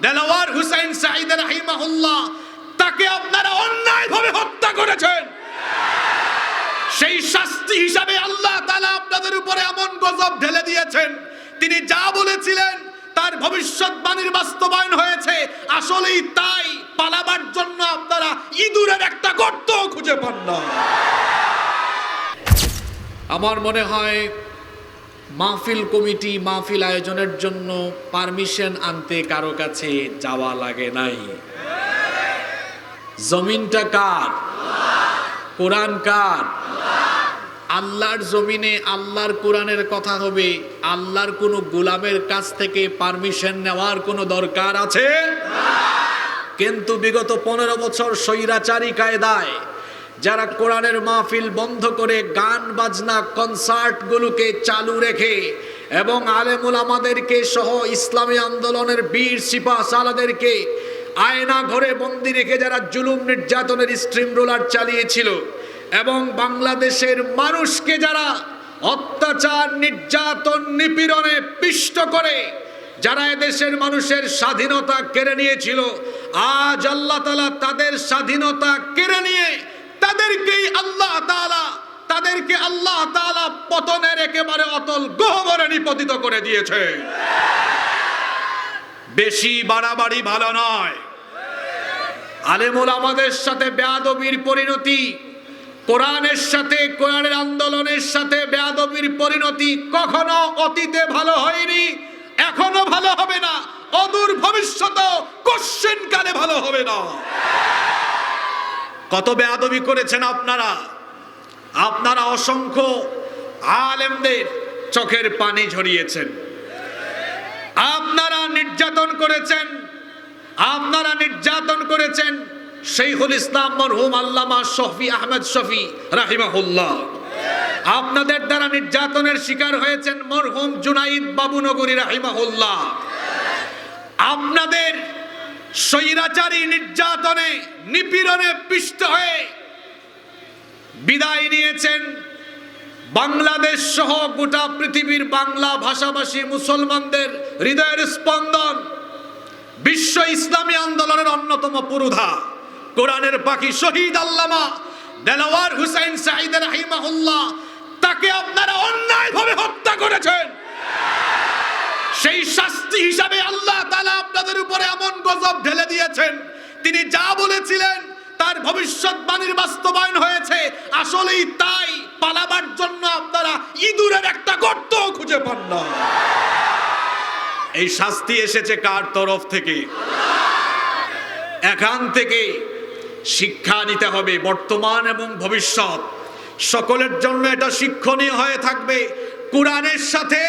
দেলাওয়ার হুসাইন সাইদ রাহিমাহুল্লাহ তাকে আপনারা অন্যায়ভাবে হত্যা করেছেন। সেই শাস্তি হিসাবে আল্লাহ তাআলা আপনাদের উপরে এমন গজব ঢেলে দিয়েছেন। তিনি যা বলেছিলেন, তার ভবিষ্যৎবাণীর বাস্তবায়ন হয়েছে। আসলেই তাই পালাবার জন্য আপনারা ইঁদুরের একটা গর্ত খুঁজে পান না। আমার মনে হয় মাহফিল কমিটি মাহফিল আয়োজনের জন্য পারমিশন আনতে কারও কাছে যাওয়া লাগে নাই। জমিনটা কার? কোরআন কার? আল্লাহর জমিনে আল্লাহর কোরআনের কথা হবে, আল্লাহর কোনো গোলামের কাছ থেকে পারমিশন নেওয়ার কোনো দরকার আছে? কিন্তু বিগত পনেরো বছর স্বৈরাচারী কায়দায় যারা কোরআনের মাহফিল বন্ধ করে গান, বাজনা, কনসার্টগুলোকে চালু রেখে এবং আলেমুল আমাদেরকে সহ ইসলামী আন্দোলনের বীর সিপা সালাদেরকে আয়না ঘরে বন্দি রেখে যারা জুলুম নির্যাতনের স্ট্রিম রোলার চালিয়েছিল এবং বাংলাদেশের মানুষকে যারা অত্যাচার, নির্যাতন, নিপীড়নে পিষ্ট করে, যারা এদেশের মানুষের স্বাধীনতা কেড়ে নিয়েছিল, আজ আল্লাহ তালা তাদের স্বাধীনতা কেড়ে নিয়ে তাদেরকেই আল্লাহ তাআলা, তাদেরকে আল্লাহ তাআলা পতনের একেবারে অতল গহ্বরে নিপতিত করে দিয়েছে। বেশি বাড়াবাড়ি ভালো নয়। আলেমুল আমাদের সাথে বেয়াদবির পরিণতি, কোরআনের সাথে, কোরআনের আন্দোলনের সাথে বেয়াদবির পরিণতি কখনো অতীতে ভালো হয়নি, এখনও ভালো হবে না। অদূর ভবিষ্যতেও কোশ্চেন কালে ভালো হবে না। কত বেয়াদবি করেছেন আপনারা? আপনারা অসংখ্য আলেমদের চোখের পানি ঝরিয়েছেন। আপনারা নির্যাতন করেছেন, আপনারা নির্যাতন করেছেন শৈখুল ইসলাম মরহুম আল্লামা শফি আহমেদ শফি রাহিমাহুল্লাহ। আপনাদের দ্বারা নির্যাতনের শিকার হয়েছেন মরহুম জুনাইদ বাবুনগরী রাহিমাহুল্লাহ। আপনাদের স্বৈরাচারী নির্যাতনে নিপীড়নে পিষ্ট হয়ে বিদায় নিয়েছেন বাংলাদেশ সহ গোটা পৃথিবীর বাংলা ভাষাভাষী মুসলমানদের হৃদয়ের স্পন্দন বিশ্ব ইসলামী আন্দোলনের অন্যতম পুরুধা। কোরআনের পাখি শহীদ আল্লামা দেলাওয়ার হুসাইন সাইদ রাহিমাহুল্লাহ, তাকে আপনারা অন্যায়ভাবে হত্যা করেছেন সেই শাস্তি হিসাবে আল্লাহ আপনাদের উপরে এমন গজব ঢেলে দিয়েছেন। তিনি যা বলেছিলেন, তার ভবিষ্যৎবাণীর বাস্তবায়ন হয়েছে। আসলেই তাই পালাবার জন্য আপনারা ইঁদুরের একটা গর্ত খুঁজে পান না। এই শাস্তি এসেছে কার তরফ থেকে? এখান থেকে শিক্ষা নিতে হবে বর্তমান এবং ভবিষ্যৎ। সকলের জন্য এটা শিক্ষণীয় হয়ে থাকবে। কোরআনের সাথে,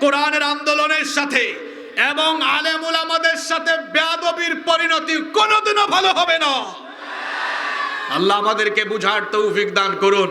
কোরআনের আন্দোলনের সাথে। এবং আলেমুল আমাদের সাথে বেয়াদবির পরিণতি কোনোদিনও ভালো হবে না। আল্লাহ আমাদেরকে বুঝার তৌফিক দান করুন।